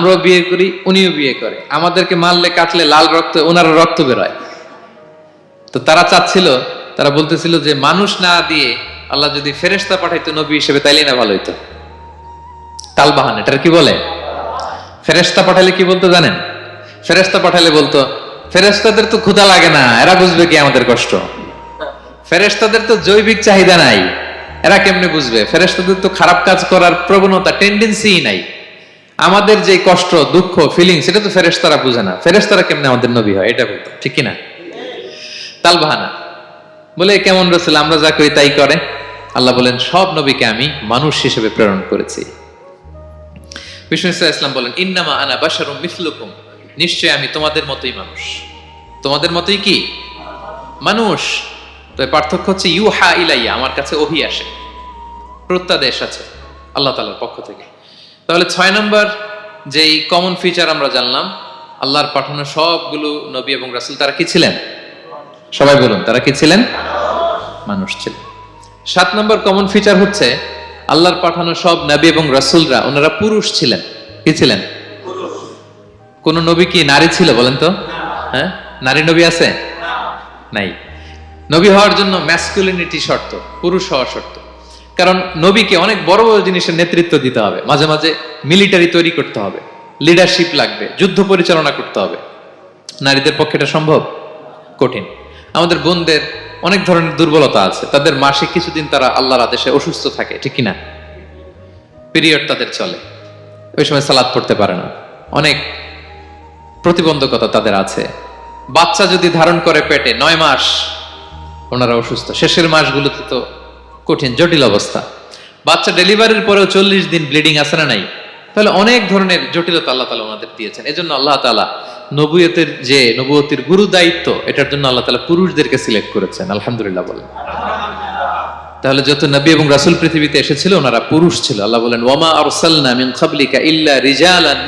আমরাও বিয়ে করি, উনিও বিয়ে করে। আমাদেরকে মারলে, কাটলে লাল রক্ত ওনারা রক্ত বেরোয়। তো তারা চাচ্ছিল, তারা বলতেছিল যে মানুষ না দিয়ে আল্লাহ যদি ফেরেশতা পাঠাইতো নবী হিসেবে তাইলে না ভালো হইতো। তালবাহান, এটার কি বলে? ফেরেশতা পাঠালে কি বলতো জানেন? ফেরেশতা পাঠালে বলতো, ফেরেশতাদের তো ক্ষুধা লাগে না, এরা বুঝবে কি আমাদের কষ্ট। ফেরেশতাদের তো জৈবিক চাহিদা নাই, এরা কেমনে বুঝবে? ফেরেশতাদের তো খারাপ কাজ করার প্রবণতা টেন্ডেন্সি নাই। আমাদের যে কষ্ট, দুঃখ ফিলিং সেটা তো ফেরেশতারা বুঝে না। ফেরেশতারা কেমনে আমাদের নবী হয়, এটা বলতো ঠিক কি না তালবাহানা বলে, কেমন রসুল, আমরা যা করি তাই করে। আল্লাহ বলেন, সব নবীকে আমি মানুষ হিসেবে প্রেরণ করেছি। বিষ্ণু ইসলাম বলেন, ইন্নামা আনা বাশারুম মিসলুকুম। নিশ্চয় আমি তোমাদের মতোই মানুষ। তোমাদের মতোই কি? মানুষ। তো পার্থক্য হচ্ছে, ইউহা ইলাইয়া আমার কাছে ওহি আসে। প্রত্যাদেশ আছে, আল্লাহ তালার পক্ষ থেকে। তাহলে ছয় নম্বর যেই কমন ফিচার আমরা জানলাম, আল্লাহর পাঠানো সবগুলো নবী এবং রাসূল তারা কি ছিলেন? সবাই বলুন, তারা কি ছিলেন? মানুষ ছিলেন। সাত নম্বর কমন ফিচার হচ্ছে আল্লাহর পাঠানো সব নবী এবং রাসূলরা, ওনারা পুরুষ ছিলেন। কি ছিলেন? কোন নবী কি নারী ছিল বলেন তো? হ্যাঁ? নারী নবী আছে? নাই। নবী হওয়ার জন্য ম্যাসকুলিনিটি শর্ত, পুরুষ হওয়া শর্ত। কারণ নবীকে অনেক বড় বড় জিনিসের নেতৃত্ব দিতে হবে। মাঝে মাঝে মিলিটারি তৈরি করতে হবে। লিডারশিপ লাগবে। যুদ্ধ পরিচালনা করতে হবে। নারীদের পক্ষে এটা সম্ভব? কঠিন। আমাদের বোনদের অনেক ধরনের দুর্বলতা আছে। তাদের মাসে কিছুদিন তারা আল্লাহর আদেশে অসুস্থ থাকে, ঠিক কিনা? পিরিয়ড তাদের চলে। ওই সময় সালাদ পড়তে পারে না। অনেক প্রতিবন্ধকতা তাদের আছে। বাচ্চা যদি ধারণ করে পেটে, নয় মাস ওনারা অসুস্থ। শেষের মাসগুলোতে তো কঠিন, জটিল অবস্থা। বাচ্চা ডেলিভারির পরেও চল্লিশ দিন ব্লিডিং আছে না নাই? তাহলে অনেক ধরনের জটিলতা আল্লাহ তালা ওনাদের দিয়েছেন। এজন্য আল্লাহ তালা নবুয়তের যে নবুয়তির গুরু দায়িত্ব, এটার জন্য আল্লাহ তালা পুরুষদেরকে সিলেক্ট করেছেন। আলহামদুলিল্লাহ বলেন। তাহলে যত নবী এবং রাসূল পৃথিবীতে এসেছিল, ওনারা পুরুষ ছিল। আল্লাহ বলেন ওয়ামা আরসালনা মিন ইল্লা রিজালান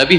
নবী